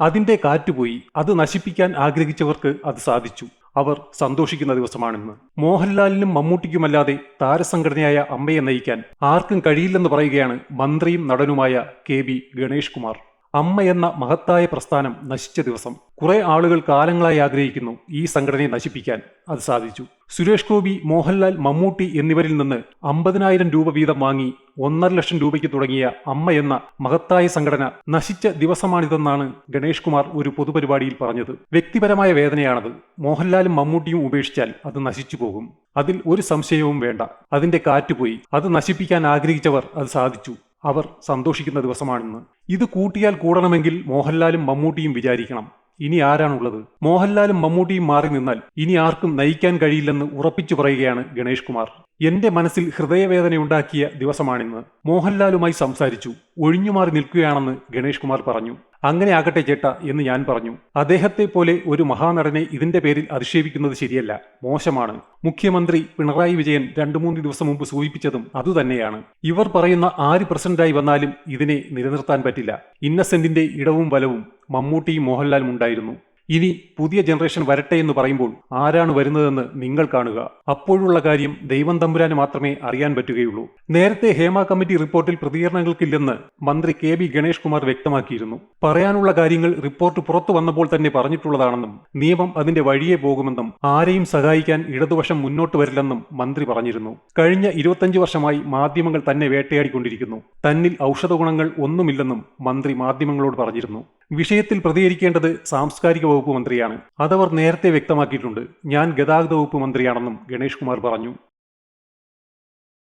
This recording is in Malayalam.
അതിന്റെ കാറ്റുപോയി അത് നശിപ്പിക്കാൻ ആഗ്രഹിച്ചവർക്ക് അത് സാധിച്ചു. അവർ സന്തോഷിക്കുന്ന ദിവസമാണെന്ന്. മോഹൻലാലിനും മമ്മൂട്ടിക്കുമല്ലാതെ താരസംഘടനയായ അമ്മയെ നയിക്കാൻ ആർക്കും കഴിയില്ലെന്ന് പറയുകയാണ് മന്ത്രിയും നടനുമായ കെ ബി ഗണേഷ് കുമാർ അമ്മ എന്ന മഹത്തായ പ്രസ്ഥാനം നശിച്ച ദിവസം. കുറെ ആളുകൾ കാലങ്ങളായി ആഗ്രഹിക്കുന്നു ഈ സംഘടനയെ നശിപ്പിക്കാൻ. അത് സാധിച്ചു. സുരേഷ് ഗോപി മോഹൻലാൽ മമ്മൂട്ടി എന്നിവരിൽ നിന്ന് അമ്പതിനായിരം രൂപ വീതം വാങ്ങി ഒന്നര ലക്ഷം രൂപയ്ക്ക് തുടങ്ങിയ അമ്മ എന്ന മഹത്തായ സംഘടന നശിച്ച ദിവസമാണിതെന്നാണ് ഗണേഷ് കുമാർ ഒരു പൊതുപരിപാടിയിൽ പറഞ്ഞത്. വ്യക്തിപരമായ വേദനയാണത്. മോഹൻലാലും മമ്മൂട്ടിയും ഉപേക്ഷിച്ചാൽ അത് നശിച്ചു പോകും. അതിൽ ഒരു സംശയവും വേണ്ട. അതിന്റെ കാറ്റുപോയി. അത് നശിപ്പിക്കാൻ ആഗ്രഹിച്ചവർ അത് സാധിച്ചു. അവർ സന്തോഷിക്കുന്ന ദിവസമാണെന്ന്. ഇത് കൂട്ടിയാൽ കൂടണമെങ്കിൽ മോഹൻലാലും മമ്മൂട്ടിയും വിചാരിക്കണം. ഇനി ആരാണുള്ളത്? മോഹൻലാലും മമ്മൂട്ടിയും മാറി നിന്നാൽ ഇനി ആർക്കും നയിക്കാൻ കഴിയില്ലെന്ന് ഉറപ്പിച്ചു പറയുകയാണ് ഗണേഷ് കുമാർ. എന്റെ മനസ്സിൽ ഹൃദയവേദനയുണ്ടാക്കിയ ദിവസമാണിന്ന്. മോഹൻലാലുമായി സംസാരിച്ചു. ഒഴിഞ്ഞുമാറി നിൽക്കുകയാണെന്ന് ഗണേഷ് കുമാർ പറഞ്ഞു. അങ്ങനെ ആകട്ടെ ചേട്ട എന്ന് ഞാൻ പറഞ്ഞു. അദ്ദേഹത്തെ പോലെ ഒരു മഹാനടനെ ഇതിന്റെ പേരിൽ അധിക്ഷേപിക്കുന്നത് ശരിയല്ല മോശമാണ്. മുഖ്യമന്ത്രി പിണറായി വിജയൻ രണ്ടു മൂന്ന് ദിവസം മുമ്പ് സൂചിപ്പിച്ചതും അതുതന്നെയാണ് ഇവർ പറയുന്ന ആര് പ്രസിഡന്റായി വന്നാലും ഇതിനെ നിലനിർത്താൻ പറ്റില്ല. ഇന്നസെന്റിന്റെ ഇടവും വലവും മമ്മൂട്ടിയും മോഹൻലാലും ഉണ്ടായിരുന്നു. ഇനി പുതിയ ജനറേഷൻ വരട്ടെ എന്ന് പറയുമ്പോൾ ആരാണ് വരുന്നതെന്ന് നിങ്ങൾ കാണുക. അപ്പോഴുള്ള കാര്യം ദൈവം തമ്പുരാന് മാത്രമേ അറിയാൻ പറ്റുകയുള്ളൂ. നേരത്തെ ഹേമ കമ്മിറ്റി റിപ്പോർട്ടിൽ പ്രതികരണങ്ങൾക്കില്ലെന്ന് മന്ത്രി കെ ബി ഗണേഷ് കുമാർ വ്യക്തമാക്കിയിരുന്നു. പറയാനുള്ള കാര്യങ്ങൾ റിപ്പോർട്ട് പുറത്തു വന്നപ്പോൾ തന്നെ പറഞ്ഞിട്ടുള്ളതാണെന്നും നിയമം അതിന്റെ വഴിയെ പോകുമെന്നും ആരെയും സഹായിക്കാൻ ഇടതുവശം മുന്നോട്ട് വരില്ലെന്നും മന്ത്രി പറഞ്ഞിരുന്നു. കഴിഞ്ഞ ഇരുപത്തഞ്ച് വർഷമായി മാധ്യമങ്ങൾ തന്നെ വേട്ടയാടിക്കൊണ്ടിരിക്കുന്നു. തന്നിൽ ഔഷധ ഗുണങ്ങൾ ഒന്നുമില്ലെന്നും മന്ത്രി മാധ്യമങ്ങളോട് പറഞ്ഞിരുന്നു. വിഷയത്തിൽ പ്രതികരിക്കേണ്ടത് സാംസ്കാരിക വകുപ്പ് മന്ത്രിയാണ്. അതവർ നേരത്തെ വ്യക്തമാക്കിയിട്ടുണ്ട്. ഞാൻ ഗതാഗത വകുപ്പ് മന്ത്രിയാണെന്നും ഗണേഷ് കുമാർ പറഞ്ഞു.